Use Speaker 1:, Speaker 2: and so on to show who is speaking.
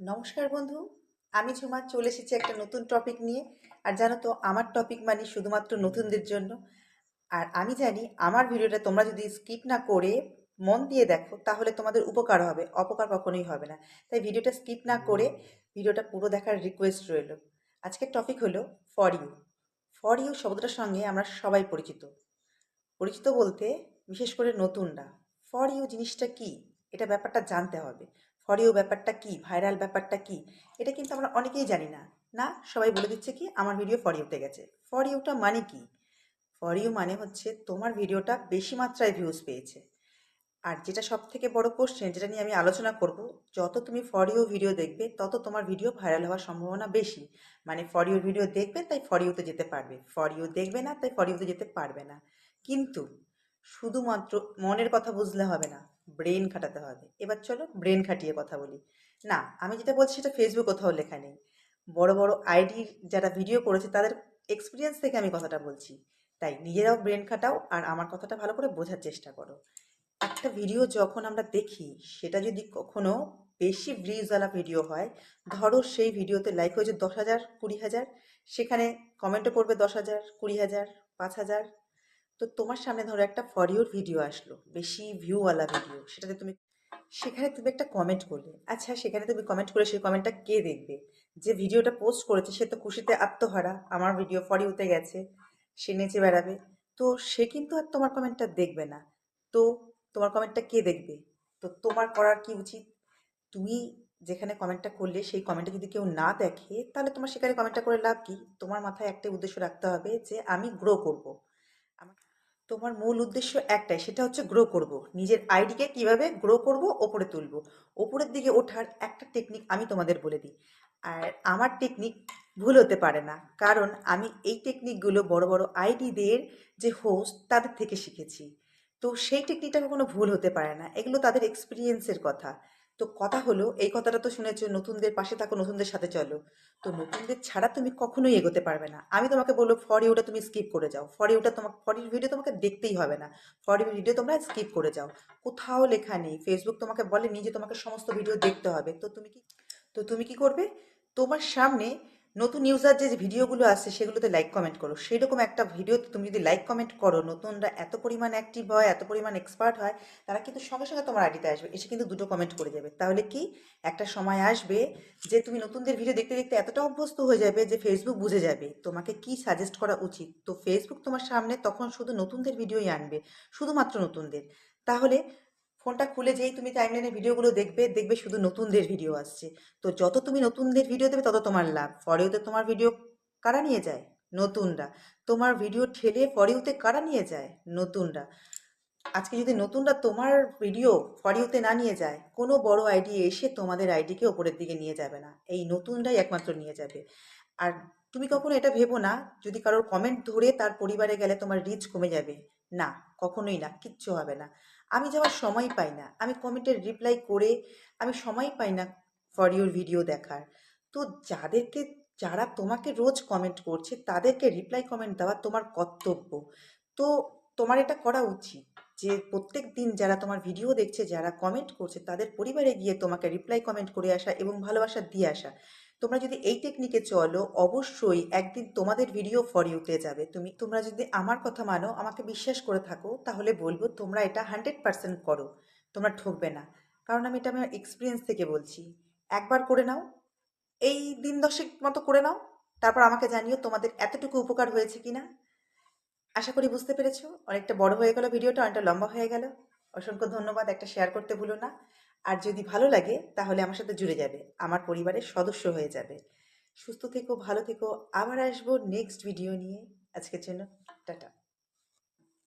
Speaker 1: নমস্কার বন্ধু, আমি ঝুমা চলে এসেছি একটা নতুন টপিক নিয়ে। আর জানো তো, আমার টপিক মানে শুধুমাত্র নতুনদের জন্য। আর আমি জানি, আমার ভিডিওটা তোমরা যদি স্কিপ না করে মন দিয়ে দেখো, তাহলে তোমাদের উপকার হবে, অপকার কখনোই হবে না। তাই ভিডিওটা স্কিপ না করে ভিডিওটা পুরো দেখার রিকোয়েস্ট রইল। আজকের টপিক হলো ফর ইউ ফর ইউ শব্দটার সঙ্গে আমরা সবাই পরিচিত। পরিচিত বলতে, বিশেষ করে নতুনরা। ফর ইউ জিনিসটা কি? এটা ব্যাপারটা জানতে হবে। ইউ ব্যাপারটা কি? ভাইরাল ব্যাপারটা কি? এটা কিন্তু আমরা অনেকেই জানি না। না, সবাই বলে দিচ্ছে কি, আমার ভিডিও ফর ইউতে গেছে। ফর ইউটা মানে কি? ফর ইউ মানে হচ্ছে তোমার ভিডিওটা বেশি মাত্রায় ভিউজ পেয়েছে। আর যেটা সব থেকে বড় কোশ্চেন যেটা নিয়ে আমি আলোচনা করব, যত তুমি ফর ইউ ভিডিও দেখবে, তত তোমার ভিডিও ভাইরাল হওয়ার সম্ভাবনা বেশি। মানে ফর ইউ ভিডিও দেখবে, তাই ফর ইউতে যেতে পারবে। ফর ইউ দেখবে না, তাই ফর ইউতে যেতে পারবে না। কিন্তু শুধুমাত্র মনের কথা বুঝলে হবে না। ব্রেন খাটাতে হবে। এবার চলো ব্রেন খাটিয়ে কথা বলি। না, আমি যেটা বলছি সেটা ফেসবুক কোথাও লেখা নেই। বড় বড় আইডির যারা ভিডিও করেছে তাদের এক্সপিরিয়েন্স থেকে আমি কথাটা বলছি। তাই নিজেরাও ব্রেন খাটাও আর আমার কথাটা ভালো করে বোঝার চেষ্টা করো। একটা ভিডিও যখন আমরা দেখি, সেটা যদি কখনো বেশি ব্রিজওয়ালা ভিডিও হয়, ধরো সেই ভিডিওতে লাইক হয়েছে দশ হাজার, কুড়ি হাজার, সেখানে কমেন্টও করবে দশ হাজার, কুড়ি হাজার, পাঁচ হাজার তো তোমার সামনে ধরো একটা ফর ইউর ভিডিও আসলো, বেশি ভিউওয়ালা ভিডিও সেটাতে তুমি, সেখানে তুমি একটা কমেন্ট করলে আচ্ছা সেখানে তুমি কমেন্ট করে সেই কমেন্টটা কে দেখবে? যে ভিডিওটা পোস্ট করেছে, সে তো খুশিতে আত্মহারা, আমার ভিডিও ফর ইউতে গেছে, সে নেচে বেড়াবে, তো সে কিন্তু আর তোমার কমেন্টটা দেখবে না, তো তোমার কমেন্টটা কে দেখবে? তো তোমার করার কি উচিত? তুমি যেখানে কমেন্টটা করলে, সেই কমেন্টটা যদি কেউ না দেখে, তাহলে তোমার সেখানে কমেন্টটা করে লাভ কি? তোমার মাথায় একটাই উদ্দেশ্য রাখতে হবে যে আমি গ্রো করব। তোমার মূল উদ্দেশ্য একটাই, সেটা হচ্ছে গ্রো করব। নিজের আইডিকে কীভাবে গ্রো করব, ওপরে তুলব। ওপরের দিকে ওঠার একটা টেকনিক আমি তোমাদের বলে দিই। আর আমার টেকনিক ভুল হতে পারে না, কারণ আমি এই টেকনিকগুলো বড় বড় আইডিদের যে হোস্ট তাদের থেকে শিখেছি। তো সেই টেকনিকটা কখনো ভুল হতে পারে না, এগুলো তাদের এক্সপিরিয়েন্সের কথা। তো কথা হলো, এই কথাটা তো শুনেছো, নতুনদের পাশে থাকো, নতুনদের সাথে চলো। তো নতুনদের ছাড়া তুমি কখনোই এগোতে পারবে না। আমি তোমাকে বলব ফর ইউটা তুমি স্কিপ করে যাও। ফর ইউটা তোমাকে ফর ইউ ভিডিও তোমাকে দেখতেই হবে না। ফর ইউ ভিডিও তোমরা স্কিপ করে যাও। কোথাও লেখা নেই। ফেসবুক তোমাকে বলেনি যে তোমাকে সমস্ত ভিডিও দেখতে হবে। তো তুমি কি, তো তুমি কি করবে? তোমার সামনে নতুন ইউজার যে ভিডিওগুলো আসছে, সেগুলোতে লাইক কমেন্ট করো। সেরকম একটা ভিডিওতে তুমি যদি লাইক কমেন্ট করো, নতুনরা এত পরিমাণ অ্যাক্টিভ হয়, এত পরিমাণ এক্সপার্ট হয়, তারা কিন্তু সঙ্গে সঙ্গে তোমার আইডিতে আসবে। এসে কিন্তু দুটো কমেন্ট করে যাবে। তাহলে কি? একটা সময় আসবে যে তুমি নতুনদের ভিডিও দেখতে দেখতে এতটা অভ্যস্ত হয়ে যাবে যে ফেসবুক বুঝে যাবে। তোমাকে কি সাজেস্ট করা উচিত? তো ফেসবুক তোমার সামনে তখন শুধু নতুনদের ভিডিওই আনবে, শুধুমাত্র নতুনদের। তাহলে ফোনটা খুলে যেই তুমি টাইমলাইনের ভিডিওগুলো দেখবে দেখবে শুধু নতুনদের ভিডিও আসছে। তো যত তুমি নতুনদের ভিডিও দেবে, তত তোমার লাভ। ফরেওতে তোমার ভিডিও কারা নিয়ে যায়? নতুনরা। তোমার ভিডিও ঠেলে ফরিউতে কারা নিয়ে যায়? নতুনরা। আজকে যদি নতুনরা তোমার ভিডিও ফরিউতে না নিয়ে যায়, কোনো বড় আইডি এসে তোমাদের আইডিকে ওপরের দিকে নিয়ে যাবে না। এই নতুনরাই একমাত্র নিয়ে যাবে। আর তুমি কখনো এটা ভেবো না, যদি কারোর কমেন্ট ধরে তার পরিবারে গেলে তোমার রিচ কমে যাবে? না, কখনোই না, কিচ্ছু হবে না। আমি যাওয়ার সময় পাই না। আমি কমেন্টের রিপ্লাই করে আমি সময় পাই না ফর ইউর ভিডিও দেখার। তো যাদেরকে, যারা তোমাকে রোজ কমেন্ট করছে, তাদেরকে রিপ্লাই কমেন্ট দেওয়া তোমার কর্তব্য। তো তোমার এটা করা উচিত যে প্রত্যেক দিন যারা তোমার ভিডিও দেখছে, যারা কমেন্ট করছে, তাদের পরিবারে গিয়ে তোমাকে রিপ্লাই কমেন্ট করে আসা এবং ভালোবাসা দিয়ে আসা। তোমরা যদি এই টেকনিকে চলো, অবশ্যই একদিন তোমাদের ভিডিও ফর ইউতে যাবে। তুমি, তোমরা যদি আমার কথা মানো, আমাকে বিশ্বাস করে থাকো, তাহলে বলব তোমরা এটা হান্ড্রেড পার্সেন্ট করো। তোমরা ঠকবে না। কারণ আমি এটা আমার এক্সপিরিয়েন্স থেকে বলছি। একবার করে নাও, এই দিন দশেক মতো করে নাও, তারপর আমাকে জানিও তোমাদের এতটুকু উপকার হয়েছে কিনা। আশা করি বুঝতে পেরেছ। অনেকটা বড় হয়ে গেল ভিডিওটা অনেকটা লম্বা হয়ে গেল। অসংখ্য ধন্যবাদ, একটা শেয়ার করতে ভুলো না। আর যদি ভালো লাগে, তাহলে আমার সাথে জুড়ে যাবে। আমার পরিবারের সদস্য হয়ে যাবে। সুস্থ থেকো, ভালো থেকো। আবার আসব নেক্সট ভিডিও নিয়ে। আজকের জন্য টাটা।